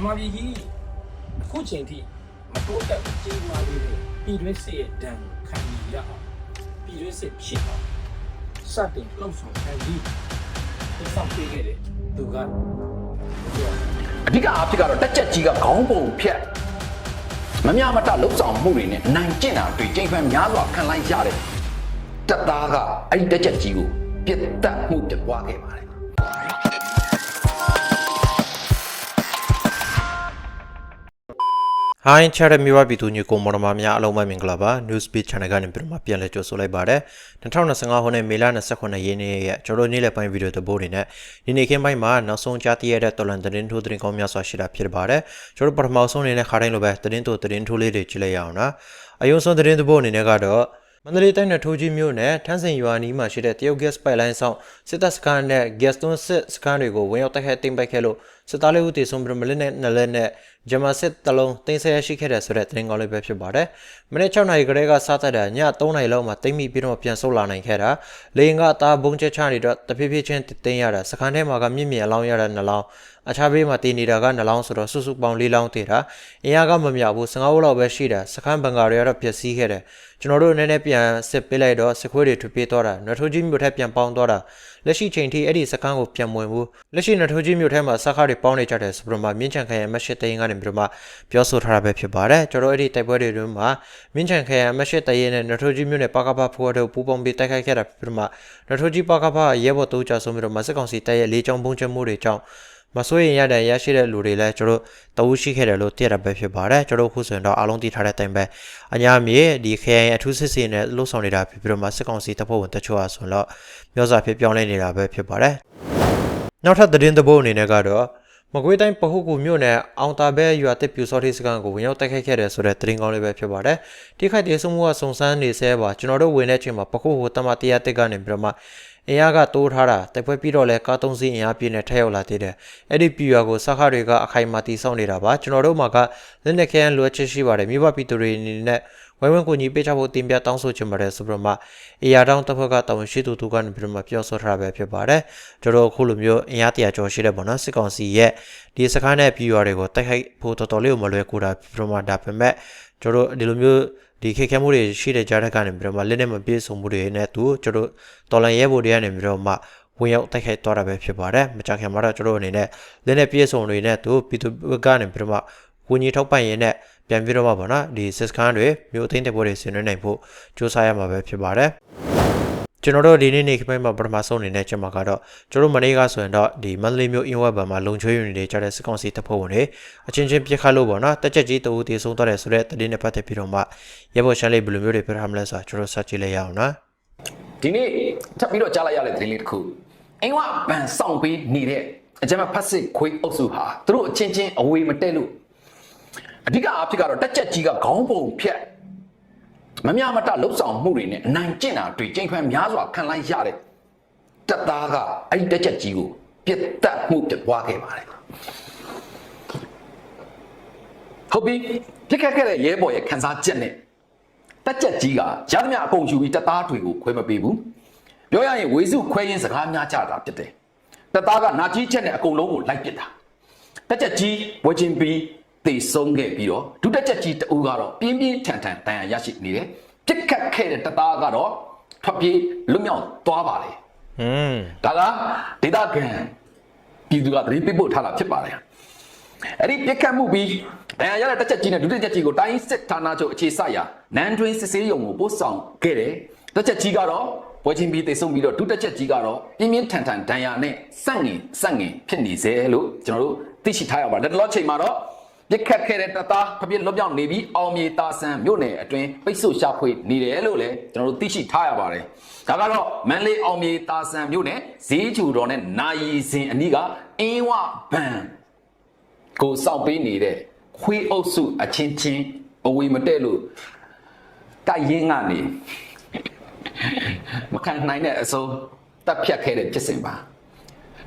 မြန်မာပြည်ကြီးအခုချိန်ထိမတိုးတက်ကြီးမားသေးတဲ့ပြည်တွင်းစစ်ရဲ့ဒဏ်ကိုခံယူရအောင်ပြည်တွင်းစစ်ဖြစ်အောင်စတင်လှုပ်ဆောင်ခံပြီးဒီဆောင်ပေးခဲ့တဲ့သူကပြောအဓိကအားဖြင့်ကတော့တက်ချက်ကြီးကခေါင်းပုံဖြတ်မမြမတလှုပ်ဆောင်မှုတွေနဲ့နိုင်ကျင့်တာတွေ့ချိန်ဖန်များစွာခံလိုက်ရတဲ့တက်သားကအဲ့ဒီတက်ချက်ကြီးကိုပြစ်တက်မှုပြပွားခဲ့ပါတယ် ဟိုင်းချရမြဝပြည်သူညကိုမော်ဒမာများအလုံးမမင်္ဂလာပါ News Beat Channel ကနေပြန်မှပြန်လည်ကြိုဆိုလိုက်ပါတယ်2025ခုနှစ်မေလ29ရက်နေ့ရဲ့ကျွန်တော်နေ့လည်ပိုင်းဗီဒီယိုတပိုးတွေနဲ့ဒီနေ့ခင်းပိုင်းမှာနောက်ဆုံးကြားသိရတဲ့တော်လန်သတင်းထိုးသတင်းကောင်းများစွာရှိတာဖြစ်ပါတယ်ကျွန်တော်ပထမဆုံးအနေနဲ့ခါတိုင်းလိုပဲသတင်းထိုးသတင်းထိုးလေးတွေကြည့်လိုက်ရအောင်နော်အယုံဆုံးသတင်းတပိုးအနေနဲ့ကတော့မန္တလေးတိုင်းနယ်ထိုးကြီးမြို့နယ်ထန်းစင်ရွာနီးမှာရှိတဲ့တရုတ် gas pipeline ဆောင်စစ်တပ်စခန်းနဲ့ gas သွန်းစစ်စခန်းတွေကိုဝင်ရောက်တိုက်ခိုက်တင်ပိုက်ခဲ့လို့စစ်သားလေးဦးတေဆုံးပြီးမလစ်နဲ့နယ်လက်နဲ့ဂျမစစ်တလုံးတင်ဆက်ရရှိခဲ့တဲ့ဆိုတဲ့သတင်းကောင်းလေးပဲဖြစ်ပါတယ်။မနေ့6နာရီကလေးကစသက်တာည3နာရီလောက်မှာတိမ့်မိပြီးတော့ပြန်ဆုတ်လာနိုင်ခဲ့တာလေရင်ကအသားဘုံချက်ချနေတော့တဖြည်းဖြည်းချင်းတင်ရတာစခန်းထဲမှာကမြင့်မြင့်အလောင်းရတဲ့နှလောင်းအခြားဘေးမှာတည်နေတာကနှလောင်းဆိုတော့စုစုပေါင်း၄လောင်းတည်တာအင်အားကမမြောက်ဘူး15ဘုတ်လောက်ပဲရှိတာစခန်းဘန်ကာတွေကတော့ပျက်စီးခဲ့တယ်ကျွန်တော်တို့နည်းနည်းပြန်စစ်ပေးလိုက်တော့စခွေးတွေထွပြေးသွားတာနွထိုးကြီးမြို့ထက်ပြန်ပေါင်းသွားတာလက်ရှိချိန်ထိအဲ့ဒီစခန်းကိုပြန်ဝင်ဘူးလက်ရှိနွထိုးကြီးမြို့ထဲမှာစခါတွေပေါင်းနေကြတယ်ဆိုပြီးတော့မှမြင်းချန်ခရိုင်မရှစ်တရင်ကနေပြီးတော့မှပြောဆိုထားတာပဲဖြစ်ပါတယ်ကျွန်တော်အဲ့ဒီတိုက်ပွဲတွေတွင်မှာမြင်းချန်ခရိုင်မရှစ်တရင်နဲ့နွထိုးကြီးမြို့နယ်ပါကပဖိုးတို့ပူးပေါင်းပြီးတိုက်ခိုက်ခဲ့တာပြီးတော့မှနွထိုးကြီးပါကပရဲဘော်တိုးကြဆုံးပြီးတော့မှစစ်ကောင်စီတပ်ရဲ့လေးချောင်းပုံချမှုတွေကြောင့်မစိုးရင်ရတဲ့ရရှိတဲ့လူတွေလည်းကျွန်တော်တဝူးရှိခဲ့တယ်လို့သိရတာပဲဖြစ်ပါတယ်ကျွန်တော်ခုဆိုရင်တော့အားလုံးသိထားတဲ့အတိုင်းပဲအညာမြေဒီခရိုင်အထူးစစ်စီနဲ့လှုပ်ဆောင်နေတာဖြစ်ပြီးတော့မှစစ်ကောင်စီတပ်ဖွဲ့ဝင်တချို့အားဆိုတော့မျိုးစာဖြစ်ပြောင်းလဲနေတာပဲဖြစ်ပါတယ်နောက်ထပ်သတင်းသဘောအနေနဲ့ကတော့ မကွေးတိုင်းပဟုကူမြို့နယ်အောင်တာဘဲရွာတစ်ပြူစောတိစကန်ကိုဝင်ရောက်တိုက်ခိုက်ခဲ့တယ်ဆိုတဲ့သတင်းကောင်းလေးပဲဖြစ်ပါတယ်တိခိုက်တေဆုံးမှုကစုံစမ်းနေဆဲပါကျွန်တော်တို့ဝင်တဲ့အချိန်မှာပခုဟိုတမတရားတစ်ကနေပြီးတော့မှအင်အားကတိုးထားတာတိုက်ပွဲပြီးတော့လဲကားသုံးစီးအင်အားပြည့်နဲ့ထက်ရောက်လာသေးတယ်အဲ့ဒီပြူရွာကိုစခါတွေကအခိုင်အမာတီးဆောင်နေတာပါကျွန်တော်တို့မှာကလက်နက်ခဲယမ်းလိုအပ်ချက်ရှိပါတယ်မြို့ပပြည်သူတွေအနေနဲ့ ဝိုင်းဝန်းကူညီပေးချဖို့တင်ပြတောင်းဆိုချင်ပါတယ်ဆိုပြီးတော့မှအေယာတောင်းတစ်ဖက်ကတာဝန်ရှိသူသူကနေပြီးတော့မှပြောဆိုထားတာပဲဖြစ်ပါတယ်ကျွန်တော်အခုလိုမျိုးအင်အားတရာကျော်ရှိတဲ့ပေါ့နော်စစ်ကောင်စီရဲ့ဒီစခန်းနဲ့ပြူရွာတွေကိုတိုက်ခိုက်ဖို့တော်တော်လေးကိုမလွယ်ကူတာပြီးတော့မှဒါပေမဲ့ကျွန်တော်ဒီလိုမျိုးဒီခေတ်ခဲမှုတွေရှိတဲ့ကြားတက်ကနေပြီးတော့မှလက်နဲ့မပြေဆုံးမှုတွေနဲ့သူကျွန်တော်တော်လန်ရဲဘော်တွေကနေပြီးတော့မှဝင်ရောက်တိုက်ခိုက်သွားတာပဲဖြစ်ပါတယ်မကြခင်မှာတော့ကျွန်တော်အနေနဲ့လက်နဲ့ပြေဆုံးတွေနဲ့သူပြည်သူကနေပြီးတော့မှဝင်ကြီးထောက်ပံ့ရင်းနဲ့ ပြန်ပြီးတော့မှပေါ့နော်ဒီစစ်စကန်တွေမြို့အသိမ်းတဲ့ဘော်တွေဆင်နွှဲနိုင်ဖို့စူးစမ်းရမှာပဲဖြစ်ပါတယ်ကျွန်တော်တို့ဒီနေ့နေ့ခပိုင်းမှာပထမဆုံးအနေနဲ့ကျွန်မကတော့ကျွန်တော်မနေ့ကဆိုရင်တော့ဒီမန္တလေးမြို့အင်းဝက်ဘံမှာလုံချွေးယူနေတဲ့ကြားတဲ့စစ်ကောင်စီတပ်ဖွဲ့ဝင်တွေအချင်းချင်းပြစ်ခတ်လို့ပေါ့နော်တက်ချက်ကြီးတူတီဆုံးသွားတယ်ဆိုတဲ့သတင်းနဲ့ပတ်သက်ပြီးတော့မှရဲဘော်ရှမ်းလေးဘယ်လိုမျိုးတွေပြထားမလဲဆိုတာကျွန်တော်စကြည့်လိုက်ရအောင်နော်ဒီနေ့ထပ်ပြီးတော့ကြားလိုက်ရတဲ့သတင်းလေးတစ်ခုအင်ဝဘန်ဆောင်ပေးနေတဲ့အကြမ်းဖက်စစ်ခွေးအုပ်စုဟာသူတို့အချင်းချင်းအဝေးမတက်လို့ အဓိကအားဖြင့်ကတော့တက်ချက်ကြီးကခေါင်းပုံဖြတ်မမြမတလှုပ်ဆောင်မှုတွေနဲ့အနိုင်ကျင့်တာတွေ့ချိန်ဖန်များစွာခံလိုက်ရတဲ့တက်သားကအဲ့ဒီတက်ချက်ကြီးကိုပြစ်တက်မှုပြပွားခဲ့ပါတယ်ဟုတ်ပြီပြစ်ခတ်ခဲ့တဲ့ရဲဘော်ရဲ့ခန်းစားချက်နဲ့တက်ကြက်ကြီးကရသမျှအကုန်ယူပြီးတက်သားတွေကိုခွဲမပေးဘူးပြောရရင်ဝေစုခွဲရင်းစကားများကြတာဖြစ်တယ်တက်သားကနာကြီးချက်နဲ့အကုန်လုံးကိုလိုက်ပစ်တာတက်ကြက်ကြီးဝေချင်းပြီး တေဆုံးခဲ့ပြီးတော့ဒုတက်ကြက်ကြီးတူကတော့ပြင်းပြင်းထန်ထန်တန်ရာရရှိနေတယ်ပြစ်ခတ်ခဲ့တဲ့တက်သားကတော့ထွက်ပြေးလွတ်မြောက်သွားပါလေอืมဒါကဒေတာကန်ပြည်သူကသတိပေးဖို့ထားတာဖြစ်ပါတယ်အဲ့ဒီပြစ်ခတ်မှုပြီးဒဏ်ရာရတဲ့တက်ချက်ကြီးနဲ့ဒုတက်ချက်ကြီးကိုတိုင်းစစ်ဌာနချုပ်အခြေစိုက်ရာနန်းတွင်းစစ်ဆေးရုံကိုပို့ဆောင်ခဲ့တယ်တက်ချက်ကြီးကတော့ပွဲချင်းပြီးတိတ်ဆုံးပြီးတော့ဒုတက်ချက်ကြီးကတော့ပြင်းပြင်းထန်ထန်ဒဏ်ရာနဲ့စန့်ငင်စန့်ငင်ဖြစ်နေစေလို့ကျွန်တော်တို့သိရှိထားရပါတယ်လက်တလောချိန်မှာတော့ ပြစ်ခတ်ခဲ့တဲ့တပ်သားဖပြစ်လွတ်ပြောင်းနေပြီးအောင်မြေတာဆန်မြို့နယ်အတွင်းပိတ်ဆို့ရှာဖွေနေတယ်လို့လည်းကျွန်တော်တို့သိရှိထားရပါတယ်ဒါကတော့မန်လေးအောင်မြေတာဆန်မြို့နယ်ဈေးချူတော်နဲ့နာယီစင်အနီးကအင်းဝဘန်ကိုစောင့်ပေးနေတဲ့ခွေးအုပ်စုအချင်းချင်းအဝေးမတက်လို့တိုက်ရင်ကနေမခံနိုင်တဲ့အစိုးတက်ဖြတ်ခဲ့တဲ့ဖြစ်စဉ်ပါ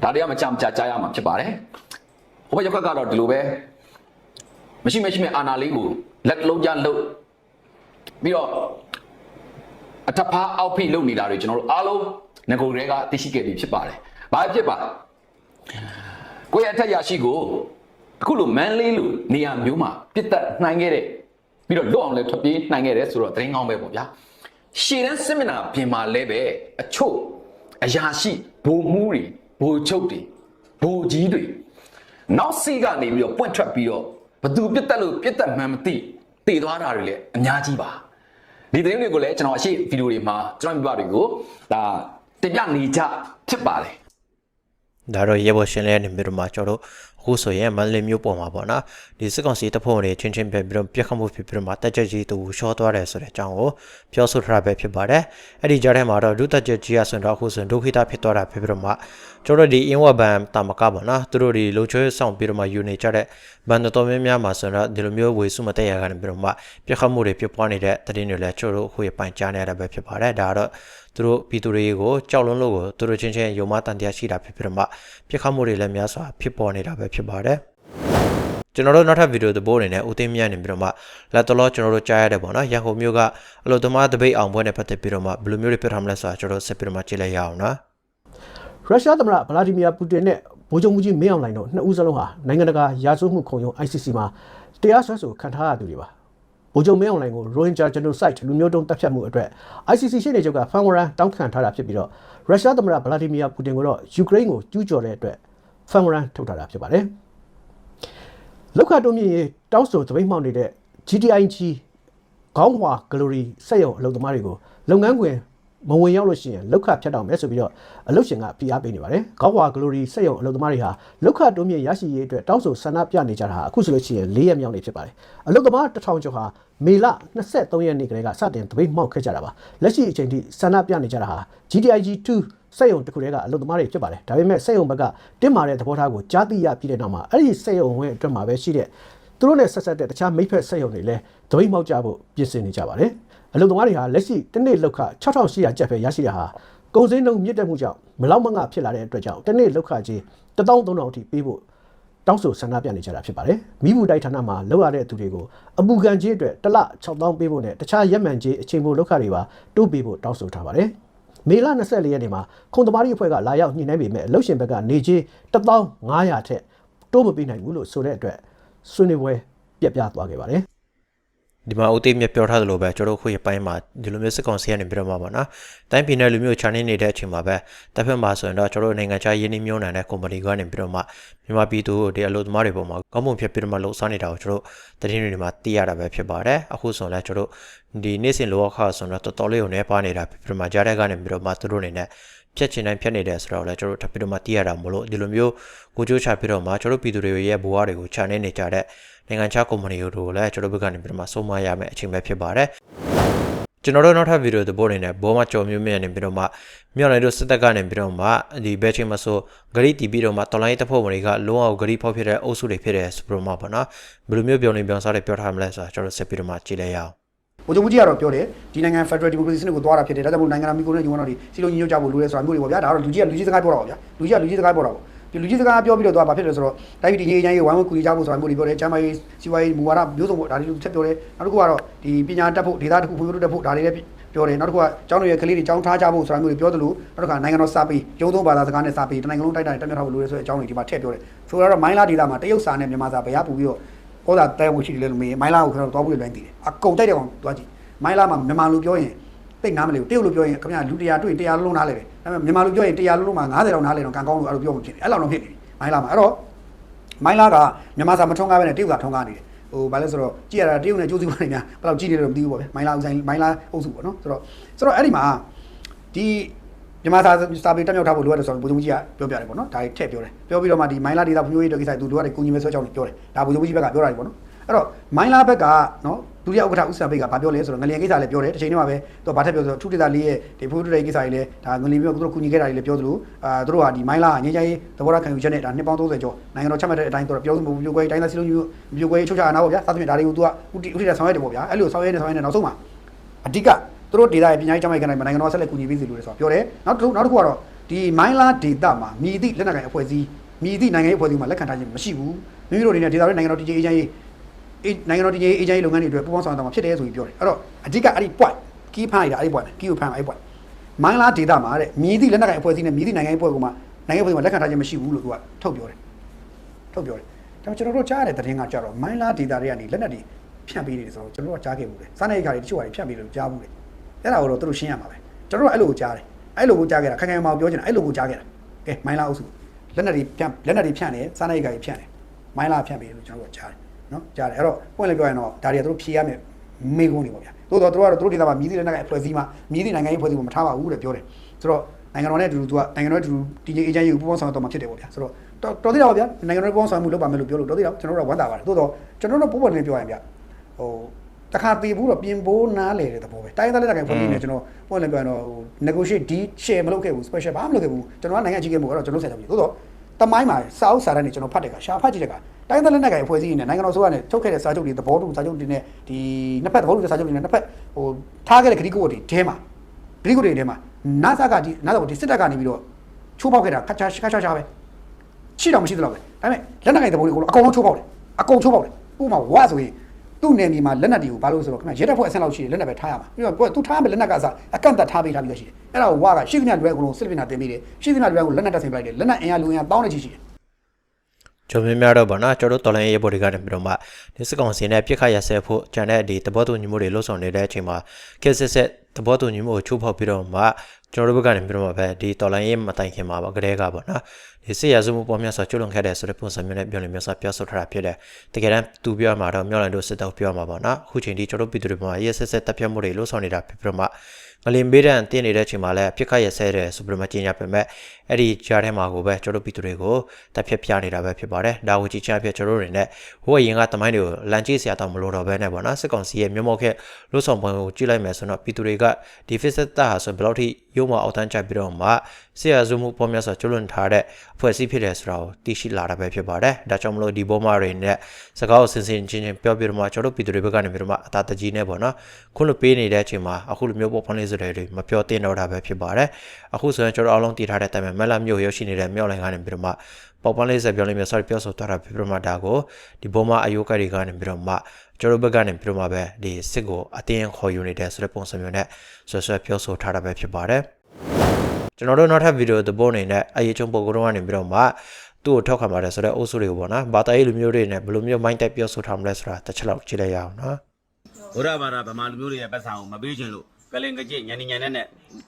ဒါတွေကမကြမ်းကြကြားရမှာဖြစ်ပါတယ်ဟိုဘက်ရက်ခက်ကတော့ဒီလိုပဲ မရှိမရှိမဲ့အာနာလေးကိုလက်လုံးကြလှုပ်ပြီးတော့အထပ်ဖားအောက်ဖိလုပ်နေတာတွေကျွန်တော်တို့အားလုံးငကိုတွေကသိရှိခဲ့ပြီးဖြစ်ပါတယ်ဘာဖြစ်ပါကိုယ့်ရဲ့အထက်ရရှိကိုအခုလိုမန်းလေးလိုနေရာမျိုးမှာပြစ်တက်နိုင်ခဲ့တဲ့ပြီးတော့လွတ်အောင်လည်းထွက်ပြေးနိုင်ခဲ့တယ်ဆိုတော့သတင်းကောင်းပဲပေါ့ဗျာရှေ့တန်းစစ်မျက်နှာပြင်မှာလည်းပဲအချို့အရာရှိဘိုလ်မှူးတွေဘိုလ်ချုပ်တွေဘိုလ်ကြီးတွေနောက်စီကနေပြီးတော့ပွင့်ထွက်ပြီးတော့ ဘသူပြစ်တက်လို့ပြစ်တက်မှန်းမသိတည်သွားတာတွေလည်းအများကြီးပါဒီသတင်းတွေကိုလည်းကျွန်တော်အရှိဗီဒီယိုတွေမှာကျွန်တော်ပြပတွေကိုဒါတင်ပြနေကြဖြစ်ပါတယ်ဒါတော့ရေဘော်ရှင်လဲနေပြီးတော့မှကျွန်တော်တို့ အခုဆိုရင်မန္တလေးမြို့ပေါ်မှာပေါ့နော်ဒီစစ်ကောင်စီတပ်ဖွဲ့တွေချင်းချင်းပဲပြီးတော့ပြက်ခတ်မှုဖြစ်ပြီးတော့မှတက်ချက်ကြီးတူရှော့သွားတယ်ဆိုတဲ့အကြောင်းကိုပြောဆိုထားတာပဲဖြစ်ပါတယ်အဲ့ဒီကြားထဲမှာတော့ဒုတက်ချက်ကြီးရဆိုတော့အခုဆိုရင်ဒုခိတဖြစ်သွားတာဖြစ်ပြီးတော့မှကျွန်တော်တို့ဒီအင်းဝဘန်တာမကပေါ့နော်သူတို့ဒီလုံချွေးဆောင်ပြီးတော့မှယူနေကြတဲ့ဘန်တော်များများမှာဆိုတော့ဒီလိုမျိုးဝေစုမတက်ရကနေပြီးတော့မှပြက်ခတ်မှုတွေဖြစ်ပွားနေတဲ့တရင်တွေလည်းကျွန်တော်တို့အခုရပိုင်ကြားနေရတာပဲဖြစ်ပါတယ်ဒါကတော့ သူတို့ပြည်သူတွေကိုကြောက်လွန်းလို့ကိုသူတို့ချင်းချင်းယုံမတန်တရားရှိတာဖြစ်ပြီးတော့မှပြစ်ခတ်မှုတွေလည်းများစွာဖြစ်ပေါ်နေတာပဲဖြစ်ပါတယ်ကျွန်တော်တို့နောက်ထပ်ဗီဒီယိုသဘောအနေနဲ့ဦးသိမ်းမြတ်နေပြီးတော့မှလက်တော်ကျွန်တော်တို့ကြားရတယ်ပေါ့နော်ရန်ကုန်မြို့ကအလို့သမားတပိတ်အောင်ပွဲနဲ့ပတ်သက်ပြီးတော့မှဘယ်လိုမျိုးတွေပြထားမလဲဆိုတာကျွန်တော်တို့ဆက်ပြီးတော့မှကြည့်လိုက်ရအောင်နော်ရုရှားသမ္မတဗလာဒီမီယာပူတင်နဲ့ဗိုလ်ချုပ်မှုကြီးမင်းအောင်လှိုင်တို့နှစ်ဦးစလုံးဟာနိုင်ငံတကာရာဇဝတ်မှုခုံရုံး ICC မှာတရားစွဲဆိုခံထားရသူတွေပါ ဗိုလ်ချုပ်မင်းအောင်လှိုင်ကို Rohingya Genocide လူမျိုးတုံးတပ်ဖြတ်မှုအတွက် ICC ရှေ့နေချုပ်ကဖန်ဝရန်တောင်းခံထားတာဖြစ်ပြီးတော့ရုရှားသမ္မတဗလာဒီမီယာပူတင်ကိုတော့ယူကရိန်းကိုကျူးကျော်တဲ့အတွက်ဖန်ဝရန်ထုတ်ထားတာဖြစ်ပါတယ်လောက်ခတုံးမြင့်ရေတောင်းဆိုသပိတ်မှောက်နေတဲ့ GTIG ခေါင်းဟွာဂလိုရီစက်ရုံအလုပ်သမားတွေကိုလုပ်ငန်းခွင် မဝင်ရောက်လို့ရှိရင်လောက်ခဖြတ်တော့မယ်ဆိုပြီးတော့အလုပ်ရှင်ကဖိအားပေးနေပါတယ်။ခေါင်းဟွာဂလိုရီစက်ရုံအလုပ်သမားတွေဟာလောက်ခတုံးမြင့်ရရှိရေးအတွက်တောင်းဆိုဆန္ဒပြနေကြတာဟာအခုဆိုလို့ရှိရင်၄ရက်မြောက်နေ့ဖြစ်ပါတယ်။အလုပ်သမားတစ်ထောင်ကျော်ဟာမေလ23ရက်နေ့ကလေးကစတင်တပိတ်မှောက်ခဲ့ကြတာပါ။လက်ရှိအချိန်ထိဆန္ဒပြနေကြတာဟာ GTIG 2စက်ရုံတစ်ခုတည်းကအလုပ်သမားတွေဖြစ်ပါတယ်။ဒါပေမဲ့စက်ရုံဘက်ကတင်းမာတဲ့သဘောထားကိုကြားသိရပြီးတဲ့နောက်မှာအဲ့ဒီစက်ရုံဝင်အတွက်မှာပဲရှိတဲ့သူတို့နဲ့ဆက်ဆက်တဲ့တခြားမိဖက်စက်ရုံတွေလည်းတပိတ်မှောက်ကြဖို့ပြင်ဆင်နေကြပါတယ်။ အလုပ်သမားတွေဟာလက်ရှိတစ်နေ့လောက်ခ6800ကျပ်ပဲရရှိတာဟာကုန်စည်နှုန်းမြင့်တက်မှုကြောင့်မလောက်မငဖြစ်လာတဲ့အတွက်ကြောင့်တစ်နေ့လောက်ခကြီး13000အထိပေးဖို့တောင်းဆိုဆန္ဒပြနေကြတာဖြစ်ပါတယ်။မိဘူးတိုက်ဌာနမှာလောက်ရတဲ့သူတွေကိုအပူခံကြီးအတွက်တစ်လ6000ပေးဖို့နဲ့တခြားရက်မှန်ကြီးအချိန်ပိုလောက်ခတွေပါတိုးပေးဖို့တောင်းဆိုထားပါတယ်။မေလ24ရက်နေ့မှာခုံသမားကြီးအဖွဲ့ကလာရောက်ညှိနှိုင်းပေမဲ့အလုပ်ရှင်ဘက်ကနေကြီး15000ထက်တိုးမပေးနိုင်ဘူးလို့ဆိုတဲ့အတွက်ဆွေးနွေးပွဲပြက်ပြားသွားခဲ့ပါတယ် ဒီမှာဦးသိမ်းမြတ်ပြောထားသလိုပဲကျွန်တော်တို့ခုရပိုင်းမှာဒီလိုမျိုးစစ်ကောင်စီကနေပြီးတော့မှပေါ့နော်တိုင်းပြည်နယ်လူမျိုးချာနေနေတဲ့အချိန်မှာပဲတစ်ဖက်မှာဆိုရင်တော့ကျွန်တော်တို့နိုင်ငံခြားရင်းနှီးမြှုပ်နှံတဲ့ကုမ္ပဏီကနေပြီးတော့မှမြန်မာပြည်သူဒီအလုပ်သမားတွေပေါ်မှာကောင်းမွန်ဖြစ်ပြီးတော့မှလှုပ်ရှားနေတာကိုကျွန်တော်တို့သတင်းတွေမှာသိရတာပဲဖြစ်ပါတယ်အခုဆိုရင်လည်းကျွန်တော်တို့ဒီနေ့စဉ်လောကဆိုတော့တော်တော်လေးကိုနေပါနေတာဖြစ်ပြီးတော့မှကြားတဲ့ကနေပြီးတော့မှသူတို့အနေနဲ့ဖြတ်ချင်တိုင်းဖြတ်နေတယ်ဆိုတော့လည်းကျွန်တော်တို့ထပ်ပြီးတော့မှသိရတာမလို့ဒီလိုမျိုးကိုကြိုးချပြီးတော့မှကျွန်တော်တို့ပြည်သူတွေရဲ့ဘဝတွေကိုခြာနေနေကြတဲ့ နိုင်ငံခြားကုမ္ပဏီတို့လည်းကျွန်တော်တို့ဘက်ကနေပြီးတော့မှဆုံးမရမယ့်အချိန်ပဲဖြစ်ပါတယ်ကျွန်တော်တို့နောက်ထပ်ဗီဒီယိုသဘောနေနဲ့ဘောမကြော်မျိုးမြင့်နေပြီးတော့မှမြောက်နိုင်တို့စစ်တပ်ကနေပြီးတော့မှဒီဘဲချင်းမဆိုဂရိတီပြီးတော့မှတော်လိုင်းတပ်ဖွဲ့ဝင်တွေကလုံးအောင်ဂရိဖောက်ဖြစ်တဲ့အုပ်စုတွေဖြစ်တဲ့ဆိုပြီးတော့မှပေါ့နော်ဘယ်လိုမျိုးပြောနေပြောစားတွေပြောထားမလဲဆိုတာကျွန်တော်ဆက်ပြီးတော့မှကြည့်လိုက်ရအောင်ဗိုလ်ချုပ်ကြီးကတော့ပြောတယ်ဒီနိုင်ငံ Federal Democracy စနစ်ကိုသွားတာဖြစ်တယ်ဒါကြောင့်မို့နိုင်ငံတော်မိကိုနဲ့ညီမတော်တွေစီလုံးညီညွတ်ကြဖို့လိုတယ်ဆိုတာမျိုးတွေပေါ့ဗျာဒါတော့လူကြီးကလူကြီးစကားပြောတာပေါ့ဗျာလူကြီးကလူကြီးစကားပြောတာပေါ့ ဒီလူကြီးစကားပြောပြီးတော့သွားဘာဖြစ်လဲဆိုတော့တိုင်းပြည်တည်ငြိမ်ရေးဝိုင်းဝန်းကူညီကြဖို့ဆိုတာမျိုးတွေပြောတယ်ကျမ်းမာရေးစီးပွားရေးမူဝါဒမျိုးစုံပေါ့ဒါတွေထပ်ပြောတယ်နောက်တစ်ခုကတော့ဒီပညာတတ်ဖို့ဒေသတစ်ခုဖွံ့ဖြိုးတိုးတက်ဖို့ဒါတွေလည်းပြောတယ်နောက်တစ်ခုကကျောင်းတွေရဲ့ကလေးတွေကျောင်းထားကြဖို့ဆိုတာမျိုးတွေပြောသလိုနောက်တစ်ခါနိုင်ငံတော်စာပေရုံးသုံးဘာသာစကားနဲ့စာပေတနိုင်ငံလုံးတိုက်တိုင်းတက်မြတ်ထားဖို့လိုတယ်ဆိုတဲ့အကြောင်းတွေဒီမှာထည့်ပြောတယ်ဆိုတော့မိုင်းလာဒေတာမှာတရုတ်စာနဲ့မြန်မာစာဘယ်ဟာပူပြီးတော့ကောသာတဲဖို့ရှိတယ်လို့မေးမိုင်းလာကိုကျွန်တော်သွားဖို့လွယ်တည်တယ်အကုန်တိုက်တဲ့ကောင်သွားကြည့်မိုင်းလာမှာမြန်မာလူပြောရင် သိနားမလဲဘူးတရုတ်လူပြောရင်ခင်ဗျာလူတရားတွေ့တရားလုံးလုံးနားလဲတယ်ဒါပေမဲ့မြန်မာလူပြောရင်တရားလုံးလုံးမှာ90တောင်နားလဲတော့ကံကောင်းလို့အဲ့လိုပြောမှဖြစ်တယ်အဲ့လောက်တော့ဖြစ်နေပြီမိုင်းလာမှာအဲ့တော့မိုင်းလာကမြန်မာစာမထုံးကားပဲနဲ့တရုတ်စာထုံးကားနေတယ်ဟိုဘာလဲဆိုတော့ကြည့်ရတာတရုတ်နဲ့ကြိုးစီးပွားနေများဘယ်လောက်ကြည့်နေတယ်တော့မသိဘူးပေါ့ဗျမိုင်းလာဥဆိုင်မိုင်းလာအုပ်စုပေါ့နော်ဆိုတော့ဆိုတော့အဲ့ဒီမှာဒီမြန်မာစာစာပေတက်မြောက်ထားဖို့လိုအပ်တယ်ဆိုတော့ဘုံကြီးကပြောပြတယ်ပေါ့နော်ဒါတွေထည့်ပြောတယ်ပြောပြီးတော့မှဒီမိုင်းလာဒေတာဖွံ့ဖြိုးရေးအတွက်ကိစ္စသူလိုအပ်တဲ့ကုညီမဲ့ဆွဲချောင်းတွေပြောတယ်ဒါဘုံကြီးဘက်ကပြောတာတွေပေါ့နော် အဲ့တော့မိုင်းလာဘက်ကနော်ဒုတိယဥက္ကဋ္ဌဦးစံပိတ်ကဘာပြောလဲဆိုတော့ငလျင်ကိစ္စလည်းပြောတယ်တစ်ချိန်တည်းမှာပဲသူကဘာထက်ပြောဆိုတော့ထုဒေတာလေးရဲ့ဒီဖိုးထုဒေကိစ္စကြီးလည်းဒါငလျင်မျိုးသူတို့ကူညီခဲ့တာတွေလည်းပြောသလိုအာသူတို့ကဒီမိုင်းလာငင်းချိုင်းသဘောထားခံယူချက်နဲ့ဒါနှစ်ပေါင်း30ကျော်နိုင်ငံတော်ချက်မှတ်တဲ့အတိုင်းသူတို့ပြောဆိုမှုပြိုကွဲတိုင်းသားစီလုံးမျိုးပြိုကွဲချုပ်ချာနာပေါ့ဗျာစသဖြင့်ဒါတွေကိုသူကဥတီဥတီတာဆောင်ရွက်တယ်ပေါ့ဗျာအဲ့လိုဆောင်ရွက်နေဆောင်ရွက်နေနောက်ဆုံးမှာအဓိကသူတို့ဒေတာရဲ့ပညာရေးကျမ်းမာရေးကနေနိုင်ငံတော်ဆက်လက်ကူညီပေးစီလို့လည်းဆိုတော့ပြောတယ်နောက်တစ်ခုနောက်တစ်ခုကတော့ဒီမိုင်းလာဒေတာမှာမြည်သည့်လက်နက်ကိုင်အဖွဲ့အစည်းမြည်သည့်နိုင်ငံရေးအဖွဲ့အစည်းမှာလက်ခံထားခြင်းမရှိဘူးမိမိတို့အနေနဲ့ဒေတာရဲ့နိုင်ငံတော်တည်ငြိမ်အေးချမ်းရေးအေး နိုင်ငံတော်တည်ငြိမ်အေးချမ်းရေးလုပ်ငန်းတွေအတွက်ပူးပေါင်းဆောင်ရွက်တာမှာဖြစ်တယ်ဆိုပြီးပြောတယ်အဲ့တော့အဓိကအဲ့ဒီ point key ဖမ်းလိုက်တာအဲ့ဒီ point key ကိုဖမ်းအဲ့ဒီ point မိုင်းလာဒေတာမှာတဲ့မြည်သည့်လက်နက်ကိုင်အဖွဲ့အစည်းနဲ့မြည်သည့်နိုင်ငံရေးအဖွဲ့ကမှနိုင်ငံရေးအဖွဲ့ကမှလက်ခံထားခြင်းမရှိဘူးလို့သူကထုတ်ပြောတယ်ထုတ်ပြောတယ်ဒဒါပေမဲ့ကျွန်တော်တို့ကြားရတဲ့သတင်းကကြတော့မိုင်းလာဒေတာတွေကနေလက်နက်တွေဖြန့်ပေးနေတယ်ဆိုတော့ကျွန်တော်တို့ကကြားခဲ့မှုတယ်စားနေကြတွေတချို့ဟာတွေဖြန့်ပေးလို့ကြားမှုတယ်အဲ့ဒါကိုတော့သူတို့ရှင်းရမှာပဲကျွန်တော်တို့အဲ့လိုကိုကြားတယ်အဲ့လိုကိုကြားခဲ့တာခိုင်ခိုင်မာမာပြောချင်တာအဲ့လိုကိုကြားခဲ့တာကဲမိုင်းလာအုပ်စုလက်နက်တွေဖြန့်လက်နက်တွေဖြန့်တယ်စားနေကြတွေဖြန့်တယ်မိုင်းလာဖြန့်ပေးတယ်လို့ကျွန်တော်တို့ကကြားတယ် နော်ကြားတယ်အဲ့တော့ပွင့်လည်းပြောရင်တော့ဒါတွေကသူတို့ဖြေရမယ်မေကုန်းတွေပေါ့ဗျာသို့တော့သူတို့ကတော့သူတို့ဒေတာမှာမြည်သည့်လက်နက်ရဲ့အဖွဲ့အစည်းမှာမြည်သည့်နိုင်ငံရေးအဖွဲ့အစည်းမှာမထားပါဘူးတဲ့ပြောတယ်ဆိုတော့နိုင်ငံတော်နဲ့အတူတူသူကနိုင်ငံတော်နဲ့အတူတူ DJ agent ကိုပူးပေါင်းဆောင်ရွက်တော့မှာဖြစ်တယ်ပေါ့ဗျာဆိုတော့တော်တော်သေးတာပါဗျာနိုင်ငံတော်နဲ့ပူးပေါင်းဆောင်ရွက်မှုလုပ်ပါမယ်လို့ပြောလို့တော်သေးတာကျွန်တော်တို့ကဝမ်းသာပါတယ်သို့တော့ကျွန်တော်တို့ပို့ပေါ်နေပြောရင်ဗျဟိုတခါတည်ဘူးတော့ပြင်ပိုးနားလေတဲ့သဘောပဲတိုင်းသားလက်နက်ကိုဖွင့်နေကျွန်တော်ပို့နေပြောရင်တော့ဟို negotiate deal share မလုပ်ခဲ့ဘူး special ဘာမှမလုပ်ခဲ့ဘူးကျွန်တော်ကနိုင်ငံကြီးခဲ့မှုကတော့ကျွန်တော်ဆက်ကြပြီသို့တော့တမိုင်းမှာစာအုပ်စာတမ်းတွေကျွန်တော်ဖတ်တယ်ကရှာဖတ်ကြည့်တဲ့က တိုင်းသားလက်နက်ကအဖွဲ့အစည်းတွေနဲ့နိုင်ငံတော်ဆိုရနဲ့ထုတ်ခဲ့တဲ့စာချုပ်တွေသဘောတူစာချုပ်တွေနဲ့ဒီနှစ်ဖက်သဘောတူတဲ့စာချုပ်တွေနဲ့နှစ်ဖက်ဟိုထားခဲ့တဲ့ခရီးကိုတွေထဲမှာခရီးကိုတွေထဲမှာနာဆာကဒီနာဆာကဒီစစ်တပ်ကနေပြီးတော့ချိုးပေါက်ခဲ့တာခါချာခါချာချာပဲရှိတော့မရှိသလောက်ပဲဒါပေမဲ့လက်နက်ကင်သဘောတွေကိုအကုန်လုံးချိုးပေါက်တယ်အကုန်ချိုးပေါက်တယ်ဥပမာဝါဆိုရင်သူ့နယ်မြေမှာလက်နက်တွေကိုဘာလို့လဲဆိုတော့ခင်ဗျရဲတပ်ဖွဲ့အဆင့်လောက်ရှိတယ်လက်နက်ပဲထားရမှာပြီးတော့သူထားမယ်လက်နက်ကစားအကန့်အသတ်ထားပေးထားပြီးတော့ရှိတယ်အဲ့ဒါကိုဝါကရှိသမျှတွေအကုန်လုံးစစ်ပင်နာတင်ပေးတယ်ရှိသမျှတွေကိုလက်နက်တက်ဆင်ပလိုက်တယ်လက်နက်အင်အားလူအင်အားတောင်းနေချီရှိတယ် ကျွန်တော်များတော့ဗောနော်ကျွန်တော်တို့တော်လိုင်းရေးဘော်ဒီကနေပြီးတော့မှဒီစစ်ကောင်စီနဲ့ပြစ်ခတ်ရဆဲဖို့ကြံတဲ့ဒီတဘောတူညီမှုတွေလှုပ်ဆောင်နေတဲ့အချိန်မှာကက်ဆက်ဆက်တဘောတူညီမှုကိုချိုးဖောက်ပြီးတော့မှကျွန်တော်တို့ဘက်ကနေပြီးတော့မှပဲဒီတော်လိုင်းရေးမတိုင်ခင်မှာပေါ့ကလေးကပေါ့နော်ဒီစစ်ရစုမှုပေါ်များဆိုကျွလွန်ခဲ့တဲ့ဆိုတဲ့ပုံစံမျိုးနဲ့ပြောနေမျိုးစပြောဆိုထားတာဖြစ်တယ်တကယ်တမ်းသူပြောမှာတော့မြောက်လိုင်းတို့စစ်တောက်ပြောမှာပေါ့နော်အခုချိန်ဒီကျွန်တော်တို့ပြည်သူတွေမှာရဲဆက်ဆက်တပ်ဖြတ်မှုတွေလှုပ်ဆောင်နေတာဖြစ်ပြီးတော့မှငလင်မေးတဲ့တင်းနေတဲ့အချိန်မှာလည်းပြစ်ခတ်ရဆဲတဲ့ဆိုပြီးတော့မှကျင်းရပါမယ်အဲ့ဒီကြားထဲမှာကိုပဲကျွန်တော်တို့ပြည်သူတွေကိုတပ်ဖြတ်ပြနေတာပဲဖြစ်ပါတယ်ဒါကိုကြည့်ချပြကျွန်တော်တို့တွေနဲ့ဟိုအရင်ကတမိုင်းတွေကိုလန်ကြည့်စရာတော့မလိုတော့ဘဲနဲ့ပေါ့နော်စစ်ကောင်စီရဲ့မျက်မှောက်ခဲ့လှုပ်ဆောင်ပုံကိုကြည့်လိုက်မယ်ဆိုတော့ပြည်သူတွေကဒီဖစ်စစ်တပ်ဟာဆိုဘယ်လောက်ထိရုံမအောက်တန်းချပြီးတော့မှဆရာစုမှုပေါ်များစွာကျွလွန်ထားတဲ့အဖွဲ့အစည်းဖြစ်တယ်ဆိုတာကိုသိရှိလာတာပဲဖြစ်ပါတယ်ဒါကြောင့်မလို့ဒီဘောမာတွေနဲ့စကားကိုစင်စင်ချင်းချင်းပြောပြတော့မှကျွန်တော်တို့ပြည်သူတွေဘက်ကနေပြီးတော့မှအသာတကြီးနဲ့ပေါ့နော်ခုလိုပေးနေတဲ့အချိန်မှာအခုလိုမျိုးပေါ်ဖန်လေးစတဲ့တွေမပြောသင့်တော့တာပဲဖြစ်ပါတယ်အခုဆိုရင်ကျွန်တော်အားလုံးတည်ထားတဲ့အတိုင်းပဲမက်လာမျိုးရောက်ရှိနေတဲ့မြောက်လိုင်းကနေပြီးတော့မှပေါ်ပန်လေးစပြောလိမ့်မယ် sorry ပြောဆိုသွားတာဖြစ်ပြီးတော့မှဒါကိုဒီဘောမာအယိုကတွေကနေပြီးတော့မှကျွန်တော်ဘက်ကနေပြီးတော့မှပဲဒီစစ်ကိုအတင်းခေါ်ယူနေတဲ့ဆိုတဲ့ပုံစံမျိုးနဲ့ဆွဆွပြောဆိုထားတာပဲဖြစ်ပါတယ်ကျွန်တော်တို့နောက်ထပ်ဗီဒီယိုသဘောအနေနဲ့အရေးချုံပုံကတော့ကနေပြီးတော့မှသူ့ကိုထောက်ခံပါတယ်ဆိုတော့အုပ်စုတွေကိုပေါ့နော်ဘာသာရေးလူမျိုးတွေနဲ့ဘယ်လိုမျိုး mind type ပြောဆိုထားမလဲဆိုတာတစ်ချက်လောက်ကြည့်လိုက်ရအောင်နော်ဘုရားဘာသာဗမာလူမျိုးတွေရဲ့ပတ်စံကိုမပေးချင်လို့ကလင်ကကြစ်ညနေညနေနဲ့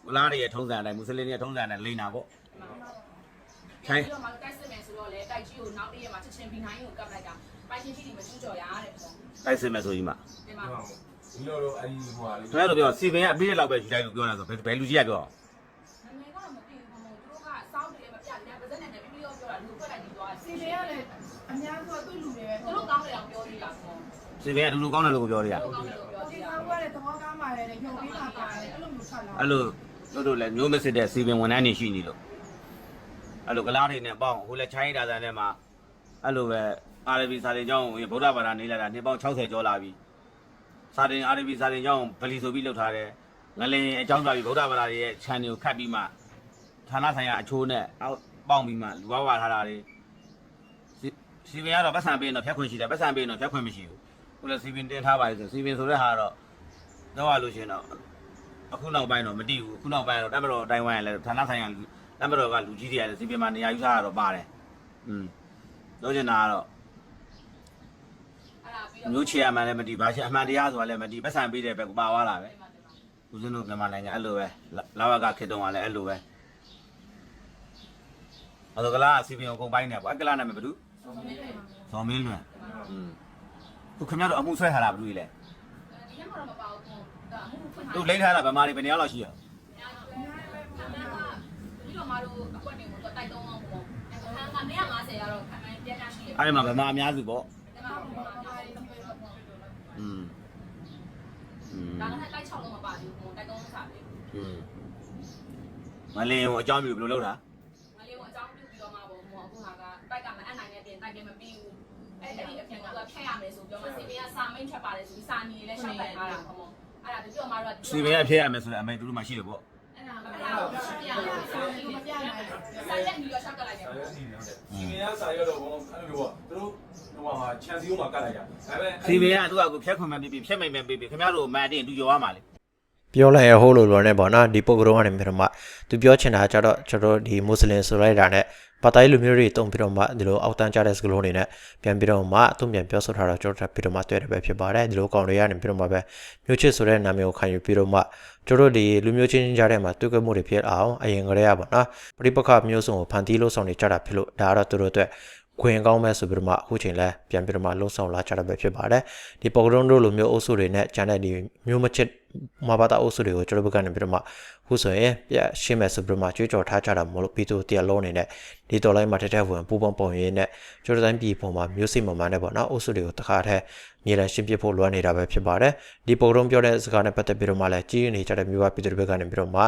ဝလားတွေရဲ့ထုံးစံအတိုင်းမွတ်စလင်တွေရဲ့ထုံးစံအတိုင်းလိန်တာပေါ့ ခိုင်းပြီးတော့မှတိုက်စစ်မယ်ဆိုတော့လေတိုက်ကြီးကိုနောက်တည့်ရက်မှာချက်ချင်းဘီနိုင်ကိုကပ်လိုက်တာပိုင်ချင်းကြီးတွေမကျူးကျော်ရတဲ့ပေါ့တိုက်စစ်မဲ့ဆိုကြီးမှာဒီမှာဒီလိုတော့အဲ့ဒီဟိုဟာလေးသူတို့ပြောစီပင်ကအပြည့်လောက်ပဲယူလိုက်လို့ပြောနေတာဆိုဘယ်ဘယ်လူကြီးကပြောနာမည်ကတော့မသိဘူးဘုံသူတို့ကစောင်းတယ်မပြတယ်ဗျာပါဇက်နဲ့ပြီးပြီးတော့ပြောတာလူခွက်လိုက်ပြီးသွားစီတယ်ရတယ်အများကသူ့လူတွေပဲသူတို့ကောင်းတယ်အောင်ပြောသေးတာပေါ့စီပင်ကလူလူကောင်းတယ်လို့ပြောနေတာသူတို့ကောင်းတယ်လို့ပြောသေးတာဆောက်ရတဲ့သဘောကောင်းပါတယ်လေရုပ်ပေးတာပါတယ်အဲ့လိုမျိုးဆက်လာအဲ့လိုတို့တို့လည်းမျိုးမစစ်တဲ့စီပင်ဝန်ထမ်းတွေရှိနေလို့ အဲ့လိုကလားတွေနဲ့ပေါင်းဟိုလည်းချိုင်းဒါဆန်ထဲမှာအဲ့လိုပဲအာရဗီစာတင်ကျောင်းကိုဗုဒ္ဓဘာသာနေလာတာနှစ်ပေါင်း60ကျော်လာပြီစာတင်အာရဗီစာတင်ကျောင်းဗလီဆိုပြီးလှုပ်ထားတယ်ငလင်အကြောင်းပြပြီးဗုဒ္ဓဘာသာရဲ့ channel ကိုခတ်ပြီးမှဌာနဆိုင်ရာအချိုးနဲ့အောက်ပေါင်းပြီးမှလူဝဝထားတာတွေစီစီပင်ကတော့ပတ်စံပေးရင်တော့ဖြတ်ခွင့်ရှိတယ်ပတ်စံပေးရင်တော့ဖြတ်ခွင့်မရှိဘူးခုလည်းစီပင်တင်ထားပါလေဆိုစီပင်ဆိုတဲ့ဟာကတော့တော့ရလို့ရှိရင်တော့အခုနောက်ပိုင်းတော့မတိဘူးအခုနောက်ပိုင်းတော့တက်မတော်တိုင်ဝမ်ရလဲဌာနဆိုင်ရာ တက်မတော်ကလူကြီးတွေကလည်းစီပင်မှာနေရာယူထားတာတော့ပါတယ်อืมပြောချင်တာကတော့ အဲ့ဒါပြီးတော့ မျိုးချေရမှန်းလည်းမတိဘာချေအမှန်တရားဆိုတာလည်းမတိပတ်စံပေးတဲ့ဘက်ကပါသွားတာပဲဦးဇင်းတို့မြန်မာနိုင်ငံအဲ့လိုပဲလာဝကခေတ္တကလည်းအဲ့လိုပဲအဲ့တော့ကလားစီပင်ကိုကုန်ပိုင်းနေပေါ့အကလားနာမည်ဘယ်သူဇော်မင်းလွင်อืมသူခင်ဗျားတို့အမှုဆွဲထားတာဘယ်သူလဲ ဒီနေ့မှတော့မပါဘူးဒါအမှုဖွင့်ထား သူလိမ့်ထားတာဗမာတွေဘယ်နှစ်ယောက်လောက်ရှိရ ပြီး တော့မတို့အကွက်တွေကိုတော့တိုက်သုံးအောင်ပေါ့အခန်းက150ရတော့ခန်းတိုင်းပြန်ရရှိတယ် အဲ့ဒီမှာဗမာအများစုပေါ့ ဒီမှာဘာမှမပါဘူး อืมอืม ဒါနဲ့တိုက်6လုံးမပါဘူးပေါ့တိုက်သုံးစားပြီ อืมမလင်းကိုအကြောင်းပြုဘယ်လိုလုပ်တာ မလေးကအကြောင်းပြုပြီးတော့မှပေါ့ဟိုအခုဟာကတိုက်ကမအနိုင်နဲ့တင်တိုက်ကမပြီးဘူးအဲ့အဲ့ဒီအပြန်ကသူကဖြတ်ရမယ်ဆိုပြောမှစီပင်ကစာမိတ်ဖြတ်ပါတယ်ဆိုပြီးစာနီလည်းရှောက်တိုက်ထားတာပေါ့အဲ့ဒါတပြည့်တော့မှတော့ စီပင်ရဖြစ်ရမယ်ဆိုတဲ့အမေတူတို့မှရှိတယ်ပေါ့ အဲ့ ဒါမပြဘူးပြရအောင်စာနီမပြနိုင်ဘူးစာရက်ပြီးတော့ရှောက်ကလိုက်တယ်ပေါ့စီမင်းရစာရတော့ဘောလုံးအဲ့လိုပေါ့သူတို့ဟိုဟာချန်စီယိုမှာကတ်လိုက်တာဒါပေမဲ့စီပင်ကသူ့အကူဖြတ်ခွင့်မပြီးပြီးဖြတ်မိန်မပြီးပြီးခင်ဗျားတို့မန်တင်သူကြော်ရမှာလေပြောလိုက်ရဟိုလိုလိုနဲ့ပေါ့နော်ဒီပုဂ္ဂိုလ်ကနေပြီးတော့မှသူပြောချင်တာကကြတော့ကျွန်တော်ဒီမွတ်စလင်ဆိုလိုက်တာနဲ့ ပါတိုင်းလူမျိုးတွေတုံပြီးတော့မှဒီလိုအောက်တန်းကြတဲ့စကလုံးတွေနဲ့ပြန်ပြီးတော့မှအသွင်ပြန်ပြောဆိုထားတော့ကျွန်တော်တို့ပြီးတော့မှတွေ့တယ်ပဲဖြစ်ပါတယ်ဒီလိုကောင်တွေကနေပြီးတော့မှပဲမျိုးချစ်ဆိုတဲ့နာမည်ကိုခံယူပြီးတော့မှကျွန်တော်တို့ဒီလူမျိုးချင်းချင်းကြားထဲမှာတွေ့ကြမှုတွေဖြစ်အောင်အရင်ကတည်းကပေါ့နော်ပရိပခမျိုးစုံကိုဖန်တီးလို့ဆောင်နေကြတာဖြစ်လို့ဒါကတော့သူတို့အတွက် ခွင်ကောင်းမဲ့ဆိုပြီးတော့မှအခုချိန်လဲပြန်ပြီးတော့မှလှုံ့ဆော်လာကြတာပဲဖြစ်ပါတယ်ဒီပေါ်ကရုံးတို့လိုမျိုးအုပ်စုတွေနဲ့ဂျန်တဲ့ဒီမျိုးမချစ်မဘာတာအုပ်စုတွေကိုကျွန်တော်တို့ဘက်ကနေပြီးတော့မှခုဆိုရင်ပြရှင်းမဲ့ဆိုပြီးတော့မှကြွေးကြော်ထားကြတာမလို့ပြီးတော့တရားလုံးနေနဲ့ဒီတော်လိုင်းမှာတက်တက်ဝင်ပူပေါင်းပုံရင်းနဲ့ကျွန်တော်တိုင်းပြည်ပုံမှာမျိုးစိမမှန်နဲ့ပေါ့နော်အုပ်စုတွေကိုတခါတည်းမြေလန်ရှင်းပြဖို့လွှမ်းနေတာပဲဖြစ်ပါတယ်ဒီပေါ်ကရုံးပြောတဲ့စကားနဲ့ပတ်သက်ပြီးတော့မှလည်းကြီးနေကြတဲ့မျိုးပါပြည်သူတွေဘက်ကနေပြီးတော့မှ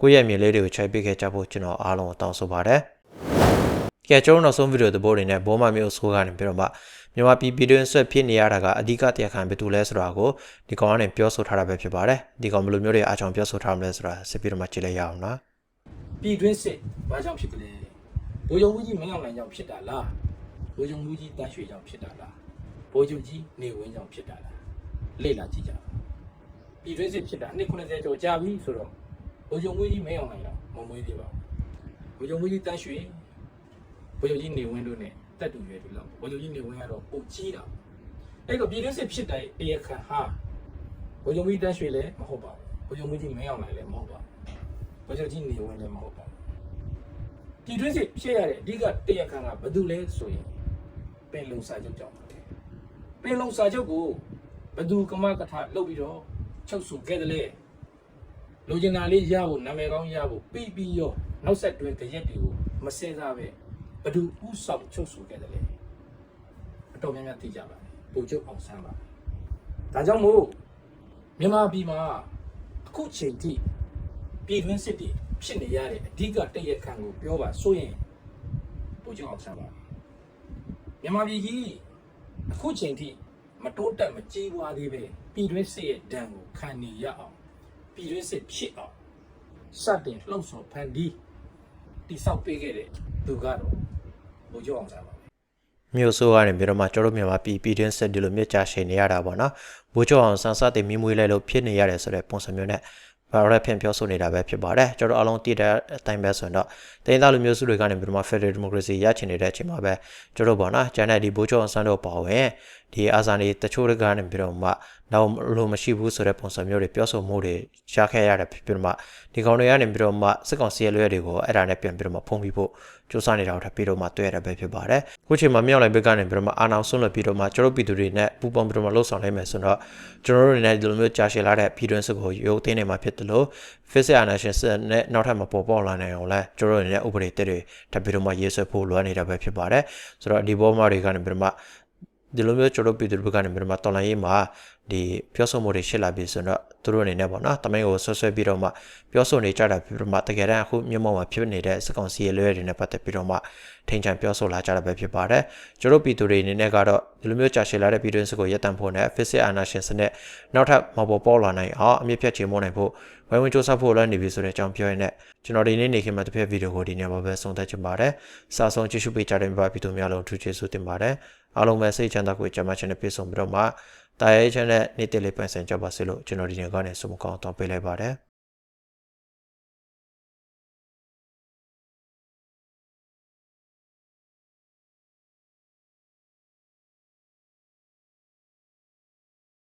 ကိုယ့်ရဲ့မြေလေးတွေကိုခြိုက်ပစ်ခဲ့ကြဖို့ကျွန်တော်အားလုံးကိုတောင်းဆိုပါတယ် ကဲကျွန်တော်နောက်ဆုံးဗီဒီယိုသဘောတွေနဲ့ဘောမမျိုးဆိုးကနေပြီးတော့မှမြန်မာပြည်ပြည်တွင်းဆက်ဖြစ်နေရတာကအဓိကတရားခံဘယ်သူလဲဆိုတာကိုဒီကောင်ကနေပြောဆိုထားတာပဲဖြစ်ပါတယ်ဒီကောင်ဘယ်လိုမျိုးတွေအားကြောင့်ပြောဆိုထားမလဲဆိုတာစစ်ပြီးတော့မှကြည့်လိုက်ရအောင်နော်ပြည်တွင်းစစ်ဘာကြောင့်ဖြစ်ကြလဲဘိုးချုပ်ကြီးမင်းအောင်လှိုင်ကြောင့်ဖြစ်တာလားဘိုးချုပ်ကြီးတန်းရွှေကြောင့်ဖြစ်တာလားဘိုးချုပ်ကြီးနေဝင်းကြောင့်ဖြစ်တာလားလေ့လာကြည့်ကြပါပြည်တွင်းစစ်ဖြစ်တာနှစ်90ကျော်ကြာပြီဆိုတော့ဘိုးချုပ်ကြီးမင်းအောင်လှိုင်တော့မမွေးသေးပါဘူးဘိုးချုပ်ကြီးတန်းရွှေ ဘိုးချုပ်ကြီးနေဝင်းတို့ ਨੇ တက်တူရွယ်တူလောက်ဘိုးချုပ်ကြီးနေဝင်းကတော့ပုံကြီးတာအဲ့တော့ပြည်တွင်းစစ်ဖြစ်တဲ့တရားခံဟာဘိုးချုပ်ကြီးတန်းရွှေလည်းမဟုတ်ပါဘူးဘိုးချုပ်ကြီးမင်းအောင်လှိုင်လည်းမဟုတ်ပါဘူးဘယ်လိုကြီးနေဝင်လည်းမဟုတ်ပါဘူးပြည်တွင်းစစ်ဖြစ်ရတဲ့အဓိကတရားခံကဘာလို့လဲဆိုရင်ပင်လုံစာချုပ်ကြောင့်ပါပင်လုံစာချုပ်ကိုဘယ်သူကမကထလုပ်ပြီးတော့ချုပ်ဆိုခဲ့တယ်လေလူကျင်နာလေးရဖို့နာမည်ကောင်းရဖို့ပြီးပြီးရောနောက်ဆက်တွဲကြရက်တွေကိုမစင်စားပဲ ဘယ်သူဥဆောင်ချုပ်ဆိုခဲ့တယ်လေအတော်များများသိကြပါဘူးပုံချုပ်အောင်ဆန်းပါဒါကြောင့်မို့မြန်မာပြည်မှာအခုချိန်ထိပြည်တွင်းစစ်တွေဖြစ်နေရတဲ့အဓိကတည့်ရခံကိုပြောပါဆိုရင်ပူကြောင်အောင်ဆန်းပါမြန်မာပြည်ကြီးအခုချိန်ထိမတိုးတက်မကြီးပွားသေးပဲပြည်တွင်းစစ်ရဲ့ဒဏ်ကိုခံနေရအောင်ပြည်တွင်းစစ်ဖြစ်အောင်စတင်လှုံ့ဆော်ဖန်တီးတိဆောက်ပေးခဲ့တဲ့သူကတော့ ပူကြောင်အောင်ဆန်းပါမြို့ဆိုးကနေပြီးတော့မှကျွန်တော်တို့မြန်မာပြည်ပြည်တွင်းဆက်ဒီလိုမြစ်ကြရှိနေရတာပေါ့နော်ဘိုးကျော်အောင်ဆန်းစတဲ့မိမွေးလိုက်လို့ဖြစ်နေရတယ်ဆိုတဲ့ပုံစံမျိုးနဲ့ဘာရက်ဖြင့်ပြောဆိုနေတာပဲဖြစ်ပါတယ်ကျွန်တော်အားလုံးတည်တဲ့အတိုင်းပဲဆိုရင်တော့တိုင်းသားလူမျိုးစုတွေကနေပြီးတော့မှ Federal Democracy ရချင်နေတဲ့အချိန်မှာပဲကျွန်တော်ပေါ့နော်ဂျန်နယ်ဒီဘိုးကျော်အောင်ဆန်းတို့ပါဝင်ဒီအာဇာနည်တချို့တွေကနေပြီးတော့မှ တော့လိုမရှိဘူးဆိုတဲ့ပုံစံမျိုးတွေပြောဆိုမှုတွေရှားခဲ့ရတယ်ဖြစ်ပြီးတော့မှဒီကောင်တွေကနေပြီးတော့မှစစ်ကောင်စီရဲ့လွဲတွေကိုအဲ့ဒါနဲ့ပြန်ပြီးတော့မှဖုံးပြီးဖို့စူးစမ်းနေတာကိုထပ်ပြီးတော့မှတွေ့ရတာပဲဖြစ်ပါတယ်ခုချိန်မှာမြောက်လိုက်ဘက်ကနေပြီးတော့မှအာနောင်ဆွန့်လွတ်ပြီးတော့မှကျွန်တော်ပြည်သူတွေနဲ့ပူးပေါင်းပြီးတော့မှလှုပ်ဆောင်နိုင်မယ်ဆိုတော့ကျွန်တော်တို့တွေနဲ့ဒီလိုမျိုးကြာရှည်လာတဲ့ပြည်တွင်းစစ်ကိုရုပ်သိမ်းနေမှာဖြစ်တယ်လို့ Physics Analysis နဲ့နောက်ထပ်မပေါ်ပေါက်လာနိုင်အောင်လဲကျွန်တော်တို့တွေနဲ့ဥပဒေတက်တွေထပ်ပြီးတော့မှရေးဆွဲဖို့လိုအပ်နေတာပဲဖြစ်ပါတယ်ဆိုတော့ဒီဘောမှာတွေကနေပြီးတော့မှဒီလိုမျိုးကျွန်တော်ပြည်သူတွေကနေပြီးတော့မှတော်လိုင်းရေးမှာ ဒီပြောဆိုမှုတွေရှစ်လာပြီဆိုတော့သူတို့အနေနဲ့ပေါ့နော်တမိုင်းကိုဆွဆွဲပြီးတော့မှပြောဆိုနေကြတာပြီးတော့မှတကယ်တမ်းအခုမြို့မောင်မှာဖြစ်နေတဲ့စကောင်စီရဲ့လွဲတွေနဲ့ပတ်သက်ပြီးတော့မှထိန်ချန်ပြောဆိုလာကြတာပဲဖြစ်ပါတယ်ကျွန်တော်ပြည်သူတွေအနေနဲ့ကတော့ဒီလိုမျိုးကြာရှည်လာတဲ့ပြည်တွင်းစစ်ကိုရပ်တန့်ဖို့နဲ့ physics analysis နဲ့နောက်ထပ်မပေါ်ပေါ်လာနိုင်အောင်အမြင့်ဖြတ်ချေမှုနိုင်ဖို့ဝိုင်းဝန်းစူးစမ်းဖို့လည်းနေပြီဆိုတဲ့အကြောင်းပြောရင်းနဲ့ကျွန်တော်ဒီနေ့နေခင်မှာတစ်ဖက်ဗီဒီယိုကိုဒီနေ့မှာပဲဆုံးသက်ချင်ပါတယ်စာဆုံးကြည့်ရှုပေးကြတဲ့မိဘပြည်သူများလုံးထူးကျေးဇူးတင်ပါတယ်အားလုံးပဲစိတ်ချမ်းသာကိုကြမ်းမှချင်တဲ့ပြေဆုံးပြီးတော့မှ တာရဲချမ်းတဲ့နေ့တလေးပိုင်ဆိုင်ကြပါစေလို့ကျွန်တော်ဒီနေ့ကနေဆုမကောင်းတောင်းပေးလိုက်ပါတယ်